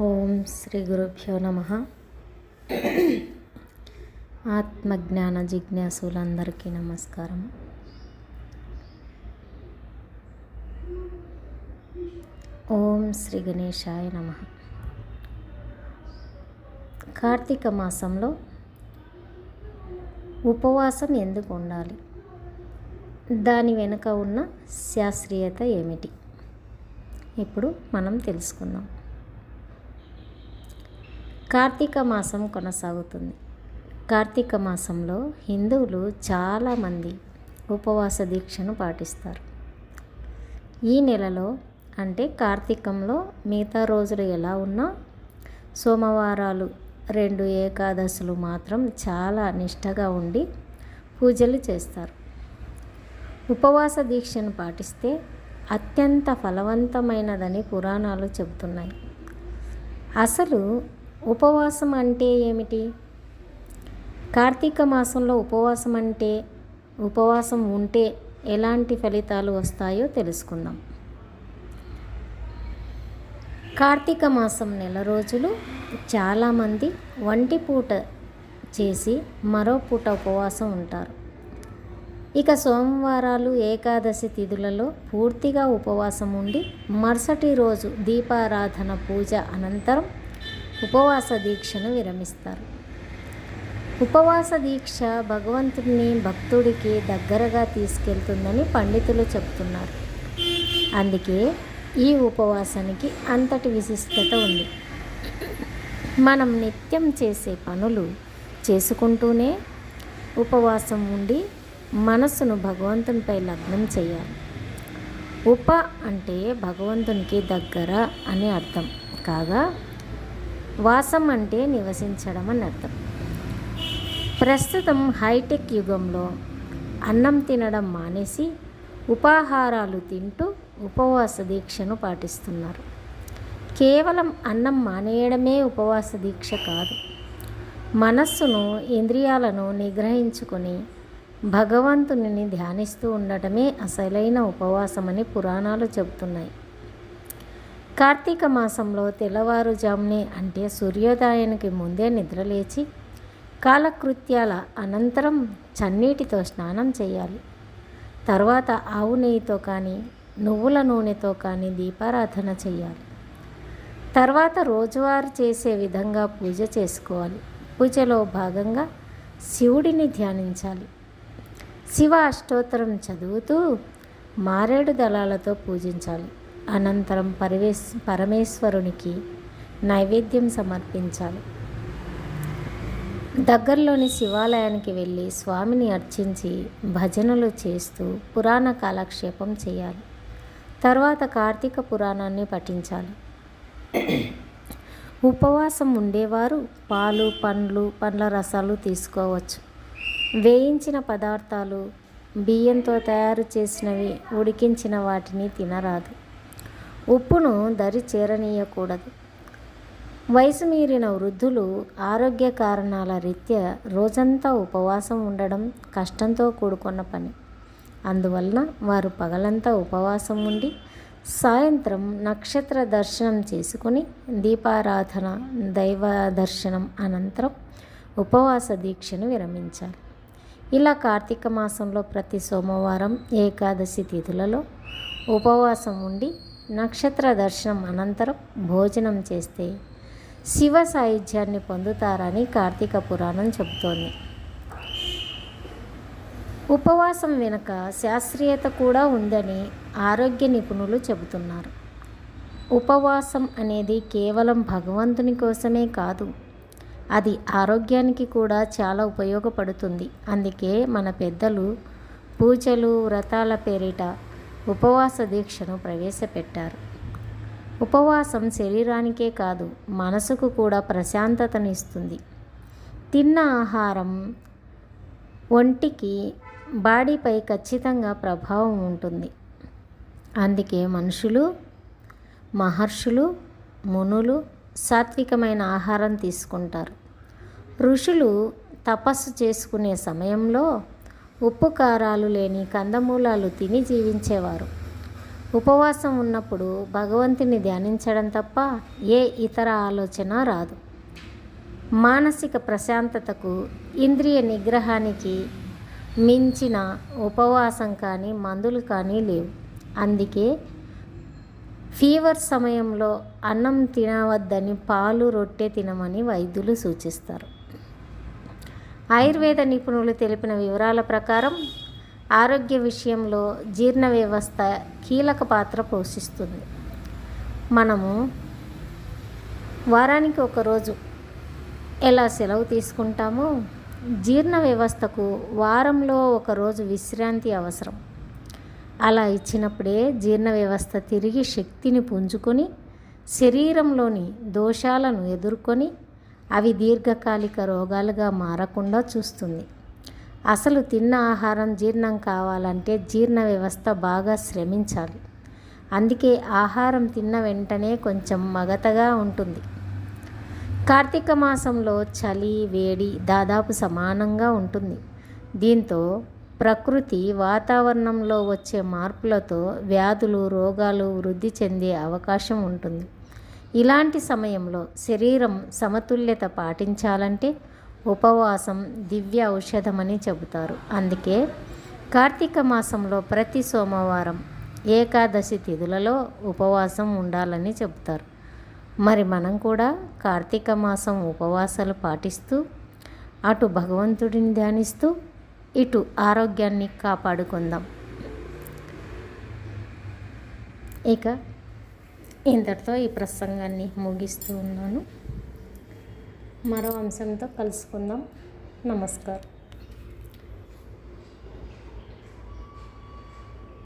ఓం శ్రీ గురుభ్యో నమ. ఆత్మజ్ఞాన జిజ్ఞాసులందరికీ నమస్కారం. ఓం శ్రీ గణేశాయ నమ. కార్తీక మాసంలో ఉపవాసం ఎందుకు ఉండాలి? దాని వెనుక ఉన్న శాస్త్రీయత ఏమిటి? ఇప్పుడు మనం తెలుసుకుందాం. కార్తీక మాసం కొనసాగుతుంది. కార్తీక మాసంలో హిందువులు చాలామంది ఉపవాస దీక్షను పాటిస్తారు. ఈ నెలలో అంటే కార్తీకంలో మిగతా రోజులు ఎలా ఉన్నా సోమవారాలు రెండు ఏకాదశులు మాత్రం చాలా నిష్టగా ఉండి పూజలు చేస్తారు. ఉపవాస దీక్షను పాటిస్తే అత్యంత ఫలవంతమైనదని పురాణాలు చెబుతున్నాయి. అసలు ఉపవాసం అంటే ఏమిటి? కార్తీక మాసంలో ఉపవాసం అంటే ఉపవాసం ఉంటే ఎలాంటి ఫలితాలు వస్తాయో తెలుసుకుందాం. కార్తీక మాసం నెల రోజులు చాలామంది వంటి పూట చేసి మరో పూట ఉపవాసం ఉంటారు. ఇక సోమవారాలు ఏకాదశి తిథులలో పూర్తిగా ఉపవాసం ఉండి మరుసటి రోజు దీపారాధన పూజ అనంతరం ఉపవాస దీక్షను విరమిస్తారు. ఉపవాస దీక్ష భగవంతుడిని భక్తుడికి దగ్గరగా తీసుకెళ్తుందని పండితులు చెప్తున్నారు. అందుకే ఈ ఉపవాసానికి అంతటి విశిష్టత ఉంది. మనం నిత్యం చేసే పనులు చేసుకుంటూనే ఉపవాసం ఉండి మనస్సును భగవంతునిపై లగ్నం చేయాలి. ఉప అంటే భగవంతునికి దగ్గర అని అర్థం. కాగా వాసం అంటే నివసించడం అని అర్థం. ప్రస్తుతం హైటెక్ యుగంలో అన్నం తినడం మానేసి ఉపాహారాలు తింటూ ఉపవాస దీక్షను పాటిస్తున్నారు. కేవలం అన్నం మానేయడమే ఉపవాస దీక్ష కాదు. మనస్సును ఇంద్రియాలను నిగ్రహించుకొని భగవంతుని ధ్యానిస్తూ ఉండటమే అసలైన ఉపవాసమని పురాణాలు చెబుతున్నాయి. కార్తీక మాసంలో తెల్లవారుజామునే అంటే సూర్యోదయానికి ముందే నిద్రలేచి కాలకృత్యాల అనంతరం చన్నీటితో స్నానం చేయాలి. తర్వాత ఆవు నెయ్యితో కానీ నువ్వుల నూనెతో కానీ దీపారాధన చేయాలి. తర్వాత రోజువారు చేసే విధంగా పూజ చేసుకోవాలి. పూజలో భాగంగా శివుడిని ధ్యానించాలి. శివ అష్టోత్తరం చదువుతూ మారేడు దళాలతో పూజించాలి. అనంతరం పరివేశ్ పరమేశ్వరునికి నైవేద్యం సమర్పించాలి. దగ్గరలోని శివాలయానికి వెళ్ళి స్వామిని అర్చించి భజనలు చేస్తూ పురాణ కాలక్షేపం చేయాలి. తర్వాత కార్తీక పురాణాన్ని పఠించాలి. ఉపవాసం ఉండేవారు పాలు పండ్లు పండ్ల రసాలు తీసుకోవచ్చు. వేయించిన పదార్థాలు బియ్యంతో తయారు చేసినవి ఉడికించిన వాటిని తినరాదు. ఉప్పును దరి చేరనీయకూడదు. వయసు మీరిన వృద్ధులు ఆరోగ్య కారణాల రీత్యా రోజంతా ఉపవాసం ఉండడం కష్టంతో కూడుకున్న పని. అందువలన వారు పగలంతా ఉపవాసం ఉండి సాయంత్రం నక్షత్ర దర్శనం చేసుకుని దీపారాధన దైవ దర్శనం అనంతరం ఉపవాస దీక్షను విరమించాలి. ఇలా కార్తీక మాసంలో ప్రతి సోమవారం ఏకాదశి తిథులలో ఉపవాసం ఉండి నక్షత్ర దర్శనం అనంతరం భోజనం చేస్తే శివ సాయుధ్యాన్ని పొందుతారని కార్తీక పురాణం చెబుతోంది. ఉపవాసం వెనుక శాస్త్రీయత కూడా ఉందని ఆరోగ్య నిపుణులు చెబుతున్నారు. ఉపవాసం అనేది కేవలం భగవంతుని కోసమే కాదు అది ఆరోగ్యానికి కూడా చాలా ఉపయోగపడుతుంది. అందుకే మన పెద్దలు పూజలు వ్రతాల పేరిట ఉపవాస దీక్షను ప్రవేశపెట్టారు. ఉపవాసం శరీరానికే కాదు మనసుకు కూడా ప్రశాంతతనిస్తుంది. తిన్న ఆహారం ఒంటికి బాడీపై ఖచ్చితంగా ప్రభావం ఉంటుంది. అందుకే మనుషులు మహర్షులు మునులు సాత్వికమైన ఆహారం తీసుకుంటారు. ఋషులు తపస్సు చేసుకునే సమయంలో ఉప్పు కారాలు లేని కందమూలాలు తిని జీవించేవారు. ఉపవాసం ఉన్నప్పుడు భగవంతుని ధ్యానించడం తప్ప ఏ ఇతర ఆలోచన రాదు. మానసిక ప్రశాంతతకు ఇంద్రియ నిగ్రహానికి మించిన ఉపవాసం కానీ మందులు కానీ లేవు. అందుకే ఫీవర్ సమయంలో అన్నం తినవద్దని పాలు రొట్టె తినమని వైద్యులు సూచిస్తారు. ఆయుర్వేద నిపుణులు తెలిపిన వివరాల ప్రకారం ఆరోగ్య విషయంలో జీర్ణ వ్యవస్థ కీలక పాత్ర పోషిస్తుంది. మనము వారానికి ఒకరోజు ఎలా సెలవు తీసుకుంటామో జీర్ణ వ్యవస్థకు వారంలో ఒకరోజు విశ్రాంతి అవసరం. అలా ఇచ్చినప్పుడే జీర్ణ వ్యవస్థ తిరిగి శక్తిని పుంజుకొని శరీరంలోని దోషాలను ఎదుర్కొని అవి దీర్ఘకాలిక రోగాలుగా మారకుండా చూస్తుంది. అసలు తిన్న ఆహారం జీర్ణం కావాలంటే జీర్ణ వ్యవస్థ బాగా శ్రమించాలి. అందుకే ఆహారం తిన్న వెంటనే కొంచెం మగతగా ఉంటుంది. కార్తీక మాసంలో చలి వేడి దాదాపు సమానంగా ఉంటుంది. దీంతో ప్రకృతి వాతావరణంలో వచ్చే మార్పులతో వ్యాధులు రోగాలు వృద్ధి చెందే అవకాశం ఉంటుంది. ఇలాంటి సమయంలో శరీరం సమతుల్యత పాటించాలంటే ఉపవాసం దివ్య ఔషధమని చెబుతారు. అందుకే కార్తీక మాసంలో ప్రతి సోమవారం ఏకాదశి తిథులలో ఉపవాసం ఉండాలని చెబుతారు. మరి మనం కూడా కార్తీక మాసం ఉపవాసాలు పాటిస్తూ అటు భగవంతుడిని ధ్యానిస్తూ ఇటు ఆరోగ్యాన్ని కాపాడుకుందాం. ఇక ఇంతటితో ఈ ప్రసంగాన్ని ముగిస్తూ ఉన్నాను. మరో అంశంతో కలుసుకుందాం. నమస్కారం.